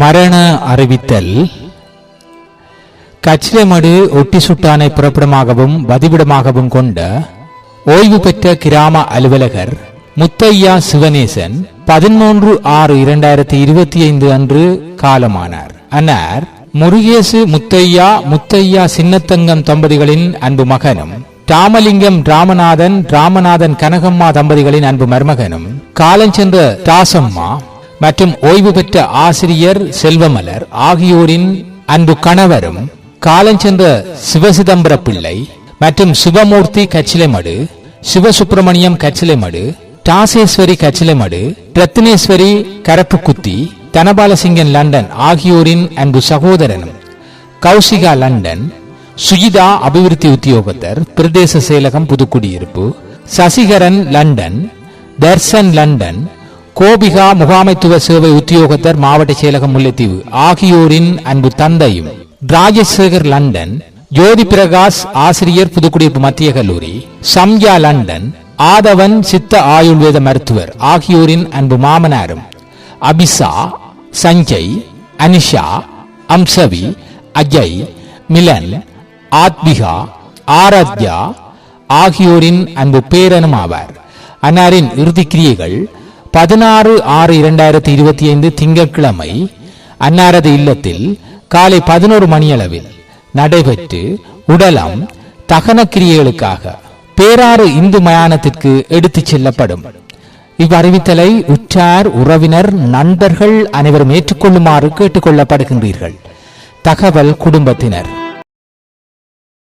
மரண அறிவித்தல். கச்சிலமடு ஒட்டி சுட்டானை புறப்படமாகவும் வதிவிடமாகவும் கொண்ட ஓய்வு பெற்ற கிராம அலுவலகர் முத்தையா சிவனேசன் பதிமூன்று ஆறு இரண்டாயிரத்தி இருபத்தி ஐந்து அன்று காலமானார். அன்னார் முருகேசு முத்தையா முத்தையா சின்னத்தங்கம் தம்பதிகளின் அன்பு மகனும் ராமலிங்கம் ராமநாதன் ராமநாதன் கனகம்மா தம்பதிகளின் அன்பு மருமகனும் காலஞ்சென்ற தாசம்மா மற்றும் ஓய்வு பெற்ற ஆசிரியர் செல்வமலர் ஆகியோரின் அன்பு கணவரும் காலஞ்சென்ற சிவசிதம்பர பிள்ளை மற்றும் சிவமூர்த்தி கச்சிலைமடு சிவசுப்பிரமணியம் கச்சிலைமடு டாசேஸ்வரி கச்சிலைமடு ரத்னேஸ்வரி கரப்புக்குத்தி தனபாலசிங்கன் லண்டன் ஆகியோரின் அன்பு சகோதரனும் கௌசிகா லண்டன் சுஜிதா அபிவிருத்தி உத்தியோகத்தர் பிரதேச செயலகம் புதுக்குடியிருப்பு சசிகரன் லண்டன் தர்சன் லண்டன் கோபிகா முகாமைத்துவ சேவை உத்தியோகத்தர் மாவட்ட செயலகம் முல்லைத்தீவு. ஆகியோரின் அன்பு தந்தையும் ராஜசேகர் லண்டன் ஜோதி பிரகாஷ் ஆசிரியர் புதுக்குடியிருப்பு மத்திய கல்லூரி சம்யா லண்டன் ஆதவன் சித்த ஆயுர்வேத மருத்துவர் ஆகியோரின் அன்பு மாமனாரும் அபிசா சஞ்சய் அனிஷா அம்சவி அஜய் மிலன் ஆத்மிகா ஆராத்யா ஆகியோரின் அன்பு பேரனும் ஆவார் அன்னாரின் இறுதி கிரியைகள் பதினாறு ஆறு இரண்டாயிரத்தி இருபத்தி ஐந்து திங்கட்கிழமை அன்னாரது இல்லத்தில் காலை பதினோரு மணியளவில் நடைபெற்று உடலம் தகன கிரியைகளுக்காக பேராறு இந்து மயானத்திற்கு எடுத்துச் செல்லப்படும். இவ்வறிவித்தலை உற்றார் உறவினர் நண்பர்கள் அனைவரும் ஏற்றுக்கொள்ளுமாறு கேட்டுக்கொள்ளப்படுகின்றீர்கள் தகவல் குடும்பத்தினர்.